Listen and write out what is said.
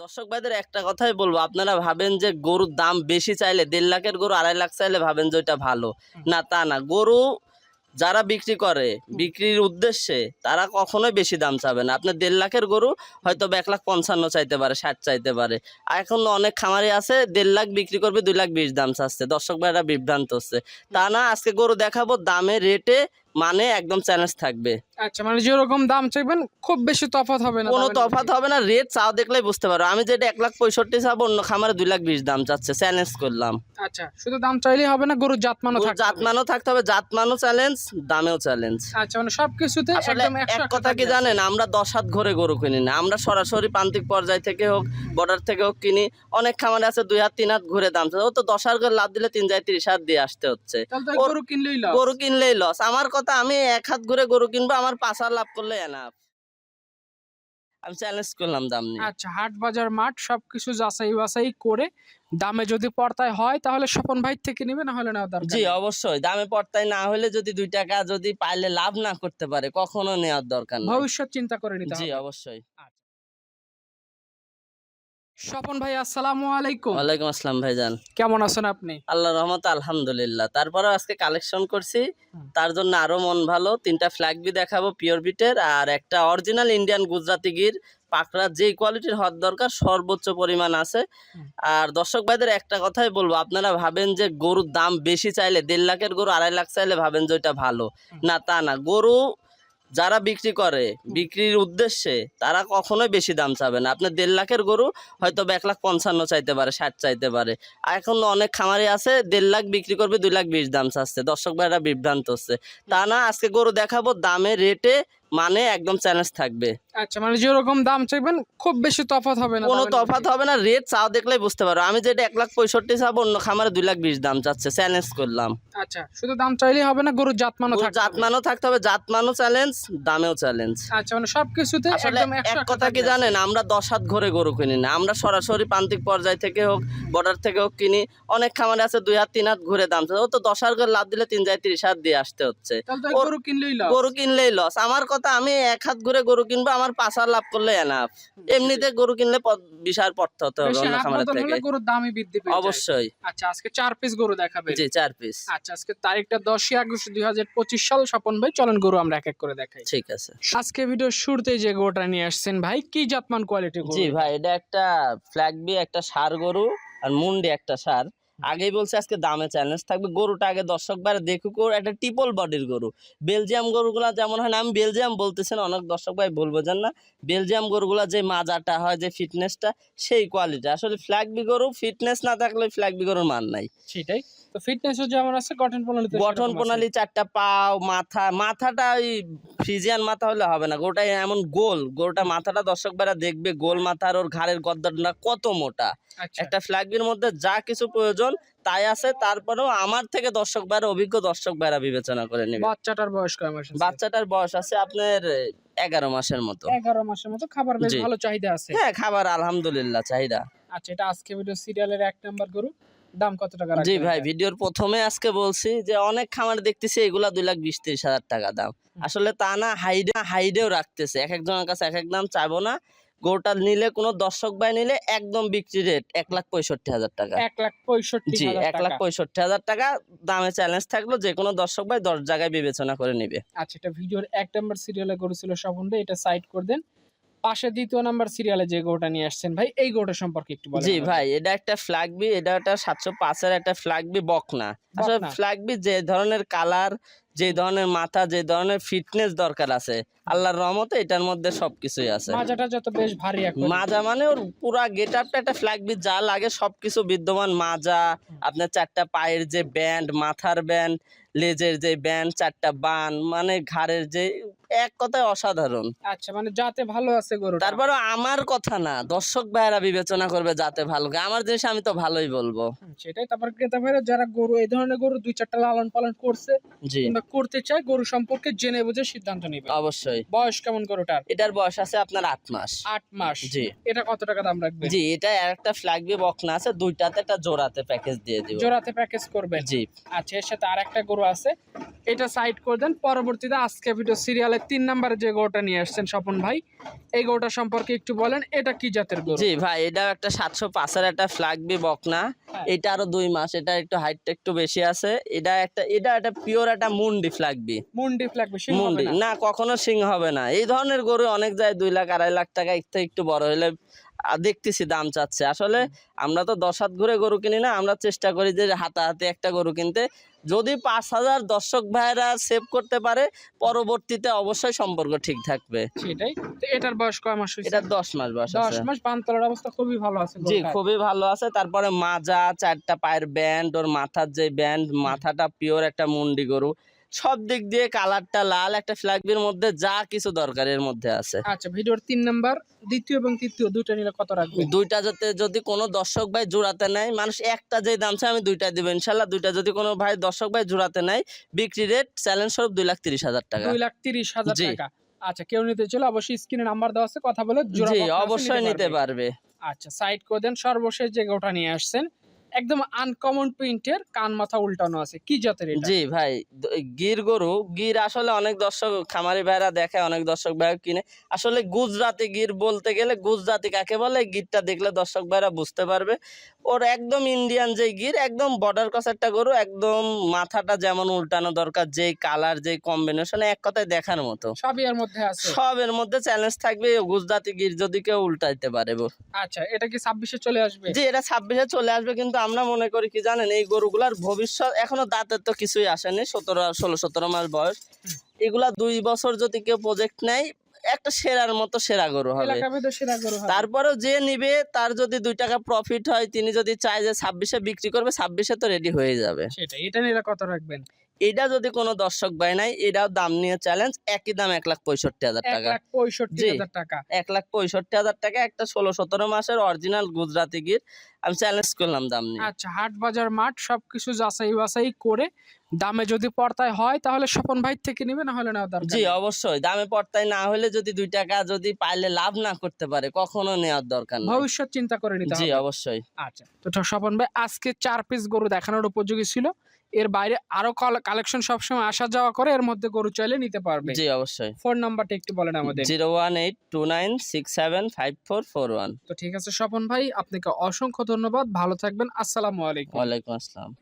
দর্শক ভাইদের একটা কথাই বলব আপনারা ভাবেন যে গরুর দাম বেশি চাইলে দেড় লাখের গরু আড়াই লাখ চাইলে ভাবেন যে ওইটা ভালো। না তা না। গরু যারা বিক্রি করে বিক্রির উদ্দেশ্যে তারা কখনোই বেশি দাম চাবে না। আপনার দেড় লাখের গরু হয়তো এক লাখ পঞ্চান্ন চাইতে পারে ষাট চাইতে পারে। এখন অনেক খামারি আছে দেড় লাখ বিক্রি করবে দুই লাখ বিশ দাম চাচ্ছে। দর্শক ভাইরা বিভ্রান্ত হচ্ছে। তা না আজকে গরু দেখাবো দামে রেটে মানে একদম চ্যালেঞ্জ থাকবে। আচ্ছা মানে যেরকম দাম চাইবেন খুব বেশি তফাৎ হবে না কোনো তফাৎ হবে না রেট চাও দেখলেই বুঝতে পারো। আমি যেটা এক লাখ পঁয়ষট্টি চাবো অন্য খামারে দুই লাখ বিশ দাম চাচ্ছে চ্যালেঞ্জ করলাম। আচ্ছা শুধু দাম চাইলেই হবে না গরুর জাতমানও জাতমানও থাকতে হবে। জাতমানও চ্যালেঞ্জ দামেও চ্যালেঞ্জ আচ্ছা মানে সবকিছুতে আসলে একদম এক কথা কি জানেন আমরা দশ হাত ঘরে গরু কিনি না আমরা সরাসরি প্রান্তিক পর্যায় থেকে হোক বর্ডার থেকে হোক কিনি অনেক খামারে আছে দুই হাত তিন হাত ঘুরে দাম চাচ্ছে। ও তো দশ হাত করে লাভ দিলে তিন যায় তিরিশ হাত দিয়ে আসতে হচ্ছে। গরু কিনলেই লাভ গরু কিনলেই লস আমার কথা আমি এক হাত ঘুরে গরু কিনবো আমার পাঁচ লাভ করলে এনাফ আমি চ্যালেঞ্জ করলাম দাম নিয়ে। আচ্ছা হাট বাজার মাঠ সবকিছু যাচাই বাছাই করে দামে যদি পর্তায় হয় তাহলে স্বপন ভাই থেকে নেবে না হলে না দরকার জি অবশ্যই। দামে পর্তায় না হলে যদি দুই টাকা যদি পাইলে লাভ না করতে পারে কখনো নেওয়ার দরকার নেই। ভবিষ্যৎ চিন্তা করে নিতে জি অবশ্যই। স্বপন ভাই আসসালামু আলাইকুম। ওয়ালাইকুম আসসালাম ভাইজান। কেমন আছেন আপনি? আল্লাহ রহমত আলহামদুলিল্লাহ। তারপরে আজকে কালেকশন করছি। তার জন্য আরও মন ভালো। তিনটা ফ্ল্যাগ বি দেখাবো পিওর বিটের আর একটা অরিজিনাল ইন্ডিয়ান গুজরাতি গির। পাকড়া যেই কোয়ালিটির হওয়ার দরকার সর্বোচ্চ পরিমাণ আছে। আর দর্শক ভাইদের একটা কথাই বলব আপনারা ভাবেন যে গরুর দাম বেশি চাইলে দেড় লাখের গরু আড়াই লাখ চাইলে ভাবেন যে ওইটা ভালো। না তা না। গরু যারা বিক্রি করে, বিক্রির উদ্দেশ্যে তারা কখনোই বেশি দাম চাবে না। আপনার দেড় লাখের গরু হয়তো এক লাখ পঞ্চান্ন চাইতে পারে, ষাট চাইতে পারে। এখন অনেক খামারি আছে, দেড় লাখ বিক্রি করবে, দুই লাখ বিশ দাম চাচ্ছে। দর্শক ভাইরা বিভ্রান্ত হচ্ছে। তা না, আজকে গরু দেখাবো দামে, রেটে মানে একদম চ্যালেঞ্জ থাকবে। আচ্ছা মানে যেরকম দাম চাইবেন খুব বেশি তফাৎ হবে না কোনো তফাৎ হবে না রেট চাও দেখলেই বুঝতে পারো। আমি যেটা এক লাখ পঁয়ষট্টি চাবো অন্য খামারে দুই লাখ বিশ দাম চাচ্ছে চ্যালেঞ্জ করলাম। আচ্ছা শুধু দাম চাইলেই হবে না গরুর জাতমানও জাতমানও থাকতে হবে। জাতমানও চ্যালেঞ্জ দামেও চ্যালেঞ্জ আচ্ছা মানে সবকিছুতে আসলে একদম এক কথা কি জানেন আমরা দশ হাত ঘরে গরু কিনি না আমরা সরাসরি প্রান্তিক পর্যায় থেকে হোক বর্ডার থেকে হোক কিনি অনেক খামারে আছে দুই হাত তিন হাত ঘুরে দাম চাচ্ছে। ও তো দশ হাত করে লাভ দিলে তিন যায় তিরিশ হাত দিয়ে আসতে হচ্ছে। গরু কিনলেই লাভ গরু কিনলেই লস আমার কথা আমি এক হাত ঘুরে গরু কিনবো আমার পাঁচ হাত লাভ করলে এনাফ এমনিতে গরু কিনলে বিশাল পড়তে হতে হবে অন্য খামারের থেকে। হলে গরুর দামই বৃদ্ধি পেয়ে অবশ্যই। আচ্ছা আজকে চার পিস গরু দেখাবে জি চার পিস আচ্ছা আজকে তারিখটা দশই আগস্ট দুই হাজার পঁচিশ সাল স্বপন ভাই চলেন গরু আমরা এক এক করে দেখাই। ঠিক আছে। আজকে ভিডিও শুরুতেই যে গরুটা নিয়ে আসছেন ভাই কি জাতমান কোয়ালিটি জি ভাই এটা একটা ফ্ল্যাগ বি একটা সার গরু আর মুন্ডি একটা সার। আগেই বলছে আজকে দামে চ্যালেঞ্জ থাকবে। গরুটা আগে দর্শক বাইরে দেখুক, ওর একটা টিপল বডির গরু। বেলজিয়াম গরুগুলা যেমন হয় না, আমি বেলজিয়াম বলতেছেন অনেক দর্শক ভাই বলব যেন না। বেলজিয়াম গরুগুলো যে মাজাটা হয়, যে ফিটনেসটা সেই কোয়ালিটি আসলে ফ্ল্যাগবি গরু ফিটনেস না থাকলে ফ্ল্যাগবি গরুর মান নাই। সেটাই। তো ফিটনেসও যেমন আছে গঠন প্রণালী গঠন প্রণালী চারটা পাও মাথা মাথাটা ওই ফ্রিজিয়ান মাথা হলে হবে না গরুটা এমন গোল গরুটা মাথাটা দর্শক ভাইরা দেখবে গোল মাথার ওর ঘাড়ের গদ্দাটা কত মোটা। আচ্ছা। একটা ফ্ল্যাগবির মধ্যে যা কিছু প্রয়োজন তাই আছে তারপরেও আমার থেকে দর্শক ভাইরা অভিজ্ঞ দর্শক ভাইরা বিবেচনা করে নেবে। বাচ্চাটার বয়স কয় মাস বাচ্চাটার বয়স আছে আপনার এগারো মাসের মতো। এগারো মাসের মতো খাবার বেশ ভালো চাহিদা আছে। হ্যাঁ খাবার আলহামদুলিল্লাহ চাহিদা। আচ্ছা এটা আজকে ভিডিও সিরিয়ালের এক নাম্বার গরু। দাম কত টাকা জি ভাই ভিডিওর প্রথমে আজকে বলছি যে অনেক খামার দেখতেছি এগুলা দুই লাখ বিশ তিরিশ হাজার টাকা দাম। আসলে তা না হাইডে হাইডেও রাখতেছে। এক একজনের কাছে এক এক দাম চাইব না। নিলে কোনো দর্শক ভাই নিলে একদম বিক্রি রেট এক লাখ পঁয়ষট্টি হাজার টাকা। এক লাখ পঁয়ষট্টি জি এক লাখ পঁয়ষট্টি হাজার টাকা দামে চ্যালেঞ্জ থাকল যে কোনো দর্শক ভাই দশ জায়গায় বিবেচনা করে নিবে। আচ্ছা এটা ভিডিওর এক নাম্বার সিরিয়ালে গরু ছিল স্বপন এটা সাইড করে দেন। পাশে দ্বিতীয় নাম্বার সিরিয়ালে যে গরুটা নিয়ে আসছেন ভাই এই গরুটা সম্পর্কে একটু বলেন জি ভাই এটা একটা ফ্ল্যাগ বি এটা একটা সাতশো পাঁচের একটা ফ্ল্যাগ বি বকনা। আসলে বকনা। ফ্ল্যাগ বি যে ধরনের কালার যে ধরনের মাথা যে ধরনের ফিটনেস দরকার আছে আল্লাহর রহমতে এটার মধ্যে সবকিছুই আছে। মাজাটা যত বেশ ভারী এখন। মাজা মানে ওর পুরা গেট আপটা একটা ফ্ল্যাগ বি যা লাগে সবকিছু বিদ্যমান মাজা আপনার চারটা পায়ের যে ব্যান্ড মাথার ব্যান্ড লেজের যে ব্যান্ড চারটা বান মানে ঘাড়ের যে এক কথায় অসাধারণ। আচ্ছা মানে যাতে ভালো আছে গরু তারপরে আমার কথা না দর্শক ভাইয়েরা বিবেচনা করবে যাতে ভালো আমার জিনিস আমি তো ভালোই বলব। সেটাই তারপর ক্রেতা ভাইরা যারা গরু এই ধরনের গরু দুই চারটা লালন পালন করছে কিংবা করতে চায় গরু সম্পর্কে জেনে বুঝে সিদ্ধান্ত নেবে। অবশ্যই। বয়স কেমন গরুটার? এটার বয়স আছে আপনার আট মাস। আট মাস। জি। এটা কত টাকা দাম রাখবে? জি এটা একটা ফ্ল্যাগ বি বকনা আছে দুইটাতে একটা জোড়াতে প্যাকেজ দিয়ে দিব। জোড়াতে প্যাকেজ করবেন। জি। আচ্ছা এর সাথে আর একটা গরু গরু আছে এটা সাইড করে দেন। পরবর্তীতে আজকে ভিডিও সিরিয়ালের তিন নম্বরে যে গরুটা নিয়ে আসছেন স্বপন ভাই এই গরুটা সম্পর্কে একটু বলেন এটা কি জাতের গরু? জি ভাই এটাও একটা সাতশো পাঁচের একটা ফ্লাগবি বকনা। হ্যাঁ। এটা আরও দুই মাস এটা একটু হাইটটা একটু বেশি আছে। এটা একটা এটা একটা পিওর একটা মুন্ডি ফ্লাগবি মুন্ডি সিং মুন্ডি। না। কখনো সিং হবে না। এই ধরনের গরু অনেক যায় দুই লাখ আড়াই লাখ টাকা একটু বড় হলে দেখতেছি দাম চাচ্ছে। আসলে আমরা তো দশ হাত ঘুরে গরু কিনি না আমরা চেষ্টা করি যে হাতাহাতি একটা গরু কিনতে। যদি পাঁচ হাজার দর্শক ভাইরা সেভ করতে পারে পরবর্তীতে অবশ্যই সম্পর্ক ঠিক থাকবে। সেটাই। এটার বয়স কয় মাস এটা দশ মাস বয়স দশ মাস অবস্থা খুবই ভালো আছে জি খুবই ভালো আছে। তারপরে মাজা চারটা পায়ের ব্যান্ড ওর মাথার যে ব্যান্ড মাথাটা পিওর একটা মুন্ডি গরু। সব দিক দিয়ে কালারটা লাল একটা ফ্ল্যাগবির মধ্যে যা কিছু দরকার এর মধ্যে আছে। আচ্ছা ভিডিওর তিন নাম্বার দ্বিতীয় এবং তৃতীয় দুইটা নিলে কত রাখবেন দুইটা যাতে যদি কোনো দর্শক ভাই জোড়াতে নেয় মানুষ একটা যে দাম চায় আমি দুইটা দিব ইনশাল্লাহ। দুইটা যদি কোনো ভাই দর্শক ভাই জোড়াতে নেয় বিক্রি রেট চ্যালেঞ্জ স্বরূপ দুই লাখ তিরিশ হাজার টাকা। দুই লাখ তিরিশ হাজার। টাকা। আচ্ছা কেউ নিতে চলে অবশ্যই স্ক্রিনে নাম্বার দেওয়া আছে কথা বলে জোড়া জি অবশ্যই নিতে পারবে। আচ্ছা সাইড করে দেন সর্বশেষ যে গোটা নিয়ে আসছেন একদম আনকমন প্রিন্টের কান মাথা উল্টানো আছে। কি জাতের এটা? জি ভাই গির গরু গির আসলে অনেক দর্শক খামারি ভাইরা দেখে অনেক দর্শক ভাই কিনে। আসলে গুজরাটি গির বলতে গেলে গুজরাটি কাকে বলে? গিরটা দেখলে দর্শক ভাইরা বুঝতে পারবে। ওর একদম ইন্ডিয়ান যে গির একদম বর্ডার ক্রস একটা গরু একদম মাথাটা যেমন উল্টানো দরকার যেই কালার যেই কম্বিনেশন এক কথায় দেখার মতো। সবই এর মধ্যে আছে? সবের মধ্যে চ্যালেঞ্জ থাকবে এই গুজরাটি গির যদি কেউ উল্টাইতে পারে। আচ্ছা এটা কি ছাব্বিশে চলে আসবে? জি এটা ছাব্বিশে চলে আসবে কিন্তু আমরা মনে করি কি জানেন এই গরুগুলার ভবিষ্যৎ এখনও দাঁতের তো কিছুই আসেনি সতেরো ষোলো সতেরো মাস বয়স। এগুলা দুই বছর যদি কেউ প্রজেক্ট নেয় একটা সেরার মতো সেরা গরু হবে। তারপরে সেরা গরু তারপরেও যে নিবে তার যদি দুই টাকা প্রফিট হয় তিনি যদি চায় যে ছাব্বিশে বিক্রি করবে ছাব্বিশে তো রেডি হয়ে যাবে। সেটাই এটা নিয়ে কত রাখবেন? এটা যদি কোনো দর্শক ভাই নাই এটাও দাম নিয়ে চ্যালেঞ্জ একই দাম এক লাখ পঁয়ষট্টি হাজার টাকা। পঁয়ষট্টি হাজার টাকা। এক লাখ পঁয়ষট্টি হাজার টাকা একটা ষোলো সতেরো মাসের অরিজিনাল গুজরাটি গির। আমি চ্যালেঞ্জ করলাম দাম নিয়ে। আচ্ছা হাট বাজার মাঠ সবকিছু যাচাই বাছাই করে দামে যদি পর্তায় হয় তাহলে স্বপন ভাই থেকে নেবে না হলে না জি অবশ্যই। দামে পড়তাই না হলে যদি দুই টাকা যদি পাইলে লাভ না করতে পারে কখনো নেওয়ার দরকার নেই। ভবিষ্যৎ চিন্তা করে নিতে জি অবশ্যই। আচ্ছা তো স্বপন ভাই আজকে চার পিস গরু দেখানোর উপযোগী ছিল। এর বাইরে আরও কালেকশন সবসময় আসা যাওয়া করে এর মধ্যে গরু চাইলে নিতে পারবে। জি অবশ্যই। ফোন নাম্বারটা একটু বলেন আমাদের। Zero one eight two nine six seven five four four one. তো ঠিক আছে স্বপন ভাই আপনাকে অসংখ্য ধন্যবাদ। ভালো থাকবেন। আসসালামু আলাইকুম। ওয়ালাইকুম আসসালাম।